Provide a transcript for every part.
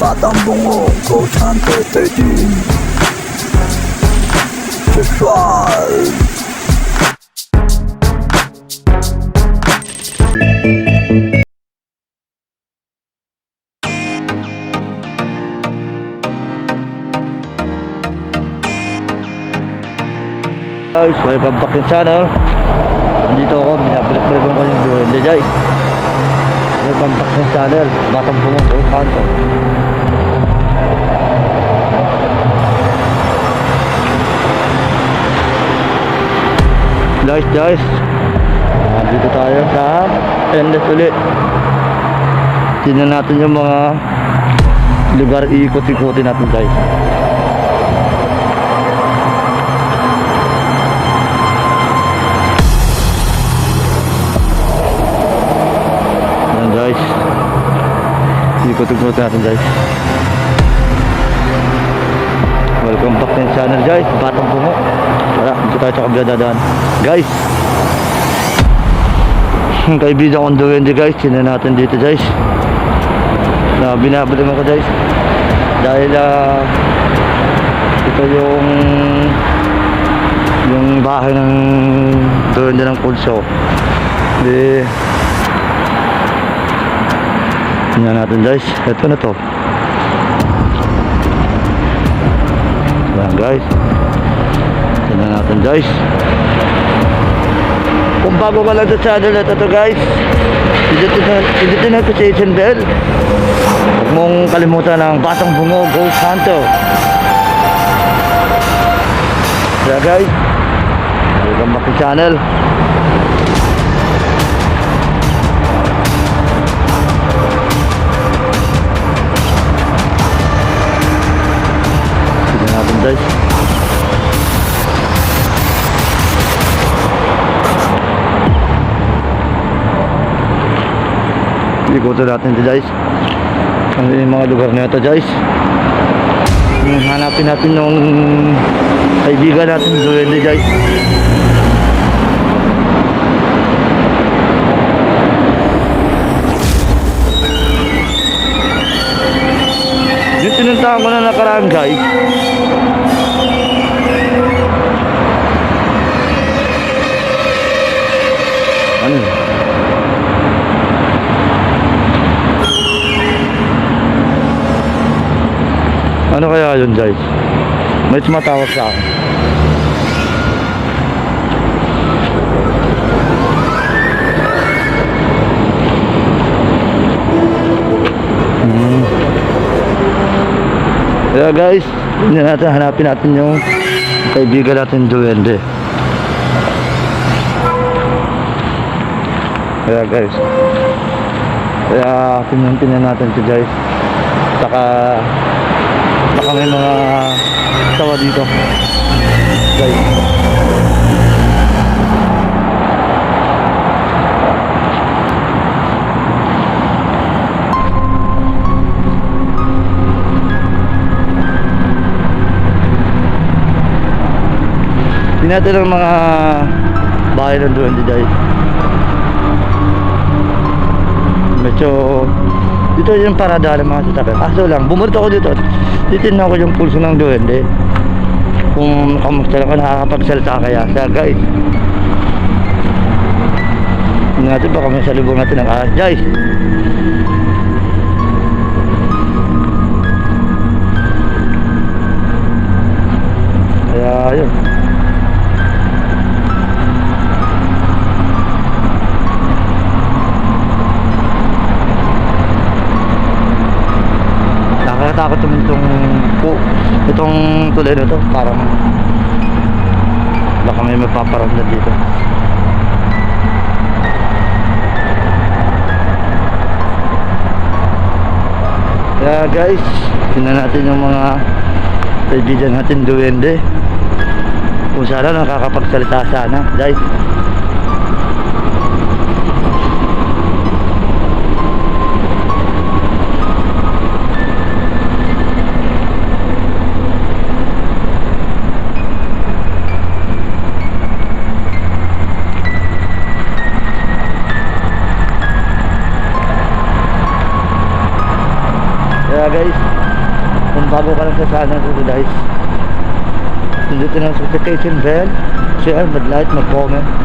Batang bungo ko chan te te di Sexual guys, welcome back to channel Nandito ako, binabalik-balik ko yung Duende guys Welcome back in channel? Batang bumong ko kanto. Guys, guys. Nandito tayo sa Endes ulit. Tingnan natin yung mga lugar iikot-ikutin natin guys Guys. Ikot-ikot natin guys. Welcome back to channel guys. Batang Bungo Wala, dito tayo sa kabila dadaan. Guys! Ang kaibigan kong duwende guys. Sino natin dito guys. Na binabalik ako guys. Dahil ah Ito yung Yung bahay ng Duwende ng pulso. Di Tingnan natin guys. Ito na to. Ayan guys. Tingnan natin guys. Kung bago ka lang sa channel na to guys. Pindutin na notification bell. Huwag mong kalimutan ang Batang Bungo Ghost Hunter. Kaya guys. Welcome back to channel. Ikutin natin ito guys. Ano yung mga lugar na ito guys. Hanapin natin yung kaibigan natin duwende guys. Yung tinuntahan ko na nakaraan guys. Ano yun? Ano kaya yun guys? May tumatawag sa akin. Hmm. Kaya guys, hindi natin hanapin natin yung kaibigan natin duwende. Kaya guys, kaya pinuntinan natin ito guys. Saka, saka may mga tawa dito. Guys. Tingnan ang mga bahay ng duwende guys. Medyo dito yung parada ng mga sasakyan. Kaso lang, bumulito ako dito. Titignan ko yung pulso ng duwende. Kung kamusta lang ako nakakapagsalita kaya. Kaya guys. Natin baka may salubong natin ng ahas. Guys. Nakakatakot naman itong po itong tulay na to. Parang baka may mapaparamdam dito. Kaya guys tingnan natin yung mga kaibigan natin duwende. Kung sana nakakapagsalita sana. Guys bago ka lang sa sana dito guys. Na ang notification bell. Share, mag-like, mag-comment.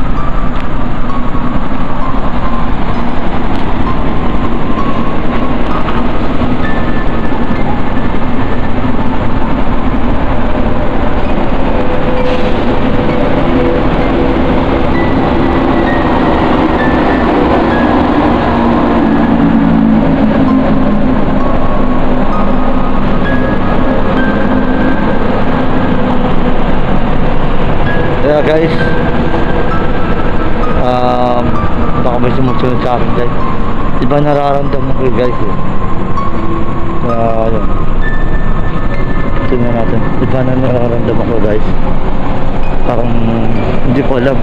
Kaya guys, um, baka may sumusunod sa akin guys. Iba nararamdaman ko guys eh. Kaya ayun. Tingnan natin. Iba na nararamdaman ko guys. Parang hindi ko alam.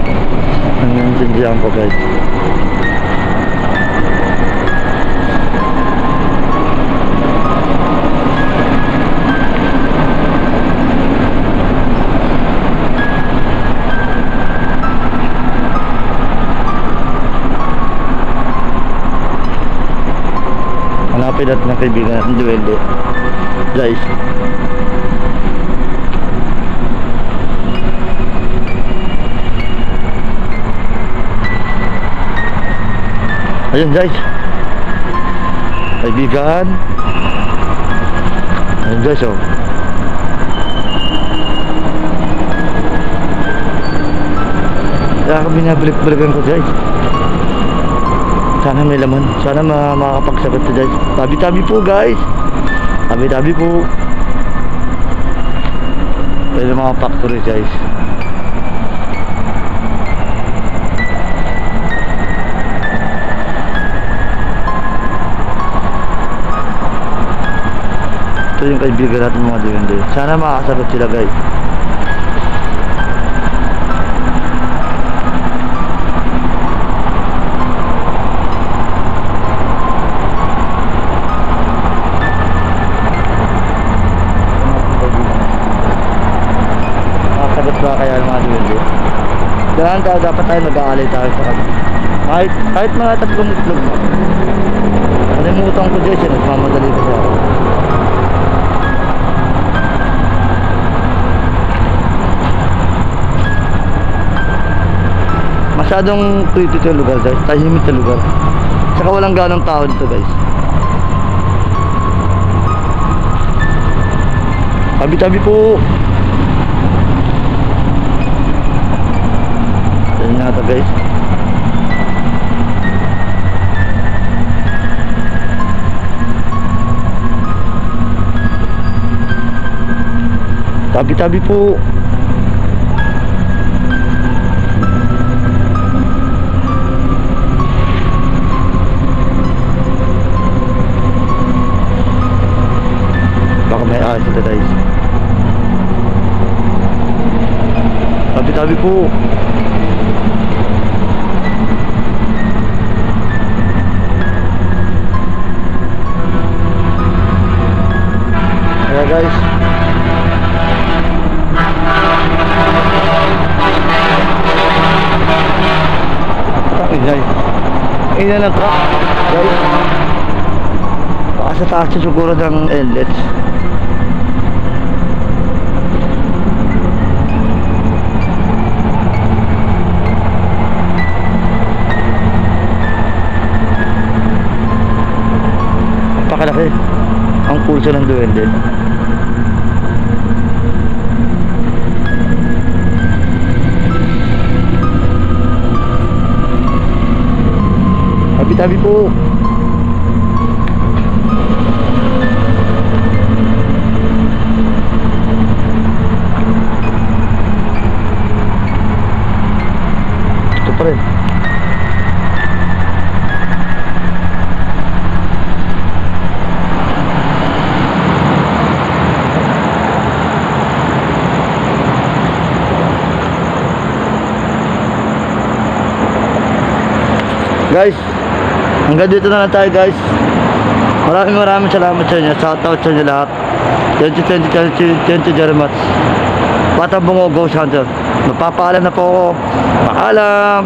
Ang naiintindihan ko guys. Hanapin natin ang kaibigan natin duwende. Guys. Ayun guys. Kaibigan. Ayun guys oh. Kaya kami nabalik-balikan ko guys. Sana may laman. Sana ma makakapagsagot to guys. Tabi-tabi po guys. Tabi-tabi po. Pwede mga factory guys. Ito yung kaibigan natin mga diwende. Sana makakasagot sila guys. Makasagot ba kaya ng mga diwende? Kailangan tayo, dapat tayo nag-aalay tayo sa kanila. Kahit, kahit mga tatlong itlog na. Nalimutan ko guys, eh, nagmamadali ko sa ako. Masyadong ito yung lugar guys, tahimik na lugar. Tsaka walang ganong tao dito guys. Tabi-tabi po. Guys. Tabi-tabi po. Baka may ahas ito guys. Tabi-tabi po. Ina ng truck. Guys. Baka sa taas siya siguro ng inlets. Pakalaki. Ang pulso ng duwende. Tabi-tabi po. Ito pa rin. Guys, hanggang dito na lang tayo guys. Maraming maraming salamat sa inyo. Shout out sa inyo lahat. Thank you, thank you, thank you, thank you very much. Batang Bungo Ghost Hunter. Magpapaalam na po ako. Paalam!